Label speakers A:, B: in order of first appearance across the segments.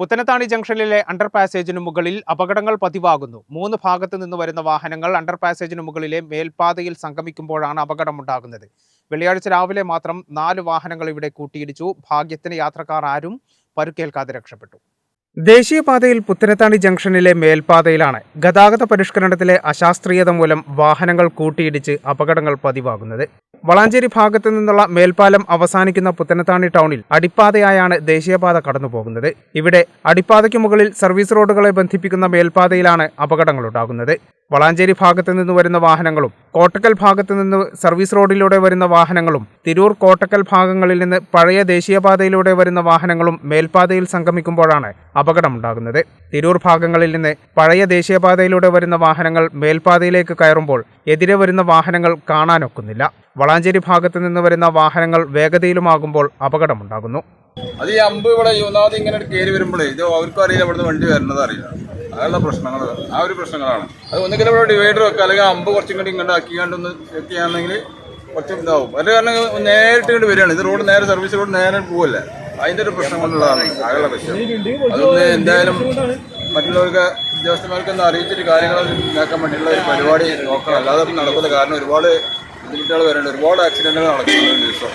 A: പുത്തനത്താണി ജംഗ്ഷനിലെ അണ്ടർ പാസേജിന് മുകളിൽ അപകടങ്ങൾ പതിവാകുന്നു. മൂന്ന് ഭാഗത്തു നിന്ന് വരുന്ന വാഹനങ്ങൾ അണ്ടർ പാസേജിന് മുകളിലെ മേൽപാതയിൽ സംഗമിക്കുമ്പോഴാണ് അപകടമുണ്ടാകുന്നത്. വെള്ളിയാഴ്ച രാവിലെ മാത്രം നാല് വാഹനങ്ങൾ ഇവിടെ കൂട്ടിയിടിച്ചു. ഭാഗ്യത്തിന് യാത്രക്കാർ ആരും പരുക്കേൽക്കാതെ രക്ഷപ്പെട്ടു. ദേശീയപാതയിൽ പുത്തനത്താണി ജംഗ്ഷനിലെ മേൽപാതയിലാണ് ഗതാഗത പരിഷ്കരണത്തിലെ അശാസ്ത്രീയത മൂലം വാഹനങ്ങൾ കൂട്ടിയിടിച്ച് അപകടങ്ങൾ പതിവാകുന്നത്. വളാഞ്ചേരി ഭാഗത്തു നിന്നുള്ള മേൽപ്പാലം അവസാനിക്കുന്ന പുത്തനത്താണി ടൗണിൽ അടിപ്പാതയായാണ് ദേശീയപാത കടന്നുപോകുന്നത്. ഇവിടെ അടിപ്പാതയ്ക്ക് മുകളിൽ സർവീസ് റോഡുകളെ ബന്ധിപ്പിക്കുന്ന മേൽപ്പാതയിലാണ് അപകടങ്ങളുണ്ടാകുന്നത്. വളാഞ്ചേരി ഭാഗത്തു നിന്ന് വരുന്ന വാഹനങ്ങളും കോട്ടക്കൽ ഭാഗത്തു നിന്ന് സർവീസ് റോഡിലൂടെ വരുന്ന വാഹനങ്ങളും തിരൂർ കോട്ടക്കൽ ഭാഗങ്ങളിൽ നിന്ന് പഴയ ദേശീയപാതയിലൂടെ വരുന്ന വാഹനങ്ങളും മേൽപാതയിൽ സംഗമിക്കുമ്പോഴാണ് അപകടമുണ്ടാകുന്നത്. തിരൂർ ഭാഗങ്ങളിൽ നിന്ന് പഴയ ദേശീയപാതയിലൂടെ വരുന്ന വാഹനങ്ങൾ മേൽപാതയിലേക്ക് കയറുമ്പോൾ എതിരെ വരുന്ന വാഹനങ്ങൾ കാണാനൊക്കുന്നില്ല. വളാഞ്ചേരി ഭാഗത്തു നിന്ന് വരുന്ന വാഹനങ്ങൾ വേഗതയിലുമാകുമ്പോൾ അപകടമുണ്ടാകുന്നു.
B: അത് ഈ അമ്പ് ഇവിടെ ഒന്നാമത് ഇങ്ങനെ കയറി വരുമ്പോഴേ ഇത് അവർക്കും അറിയില്ല ഇവിടുന്ന് വണ്ടി വരുന്നത് അറിയില്ല. അതുള്ള പ്രശ്നങ്ങൾ ആ ഒരു പ്രശ്നങ്ങളാണ്. അത് ഒന്നുകിൽ ഇവിടെ ഡിവൈഡർ വെക്കുക അല്ലെങ്കിൽ അമ്പ് കുറച്ചും കൂടി ഇങ്ങോട്ട് ചെക്ക് ചെയ്യുകയാണെങ്കിൽ കുറച്ച് ഇതാവും. അത് കാരണം നേരിട്ട് ഇങ്ങോട്ട് വരികയാണ്. ഇത് റോഡ് നേരെ സർവീസ് റോഡ് നേരെ പോവല്ലേ. അതിന്റെ ഒരു പ്രശ്നം കൊണ്ടുള്ളതാണ് ആകെയുള്ള പ്രശ്നം. അതൊന്ന് എന്തായാലും മറ്റുള്ളവർക്ക് ഉദ്യോഗസ്ഥന്മാർക്ക് ഒന്ന് അറിയിച്ചിട്ട് കാര്യങ്ങൾ ഉണ്ടാക്കാൻ വേണ്ടിയുള്ള ഒരു പരിപാടി നോക്കണം. അല്ലാതെ നടക്കുന്നത് കാരണം ഒരുപാട് ബുദ്ധിമുട്ടുകൾ വരുന്നുണ്ട് ഒരുപാട് ആക്സിഡന്റുകൾ നടക്കുന്നുണ്ട് ദിവസം.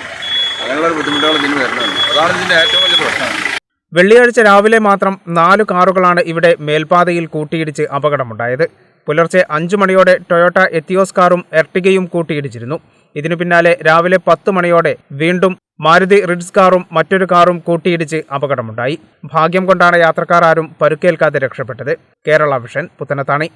B: അങ്ങനെയുള്ള ബുദ്ധിമുട്ടുകൾ ഇതിന് വരുന്നുണ്ട് അതാണ് ഇതിന്റെ ഏറ്റവും വലിയ പ്രശ്നം.
A: വെള്ളിയാഴ്ച രാവിലെ മാത്രം നാലു കാറുകളാണ് ഇവിടെ മേൽപ്പാതയിൽ കൂട്ടിയിടിച്ച് അപകടമുണ്ടായത്. പുലർച്ചെ അഞ്ചു മണിയോടെ ടൊയോട്ട എത്തിയോസ് കാറും എർട്ടിഗയും കൂട്ടിയിടിച്ചിരുന്നു. ഇതിനു പിന്നാലെ രാവിലെ പത്ത് മണിയോടെ വീണ്ടും മാരുതി റിഡ്സ് കാറും മറ്റൊരു കാറും കൂട്ടിയിടിച്ച് അപകടമുണ്ടായി. ഭാഗ്യം കൊണ്ടാണ് യാത്രക്കാർ ആരും പരുക്കേൽക്കാതെ രക്ഷപ്പെട്ടത്. കേരള വിഷൻ പുത്തനത്താണി.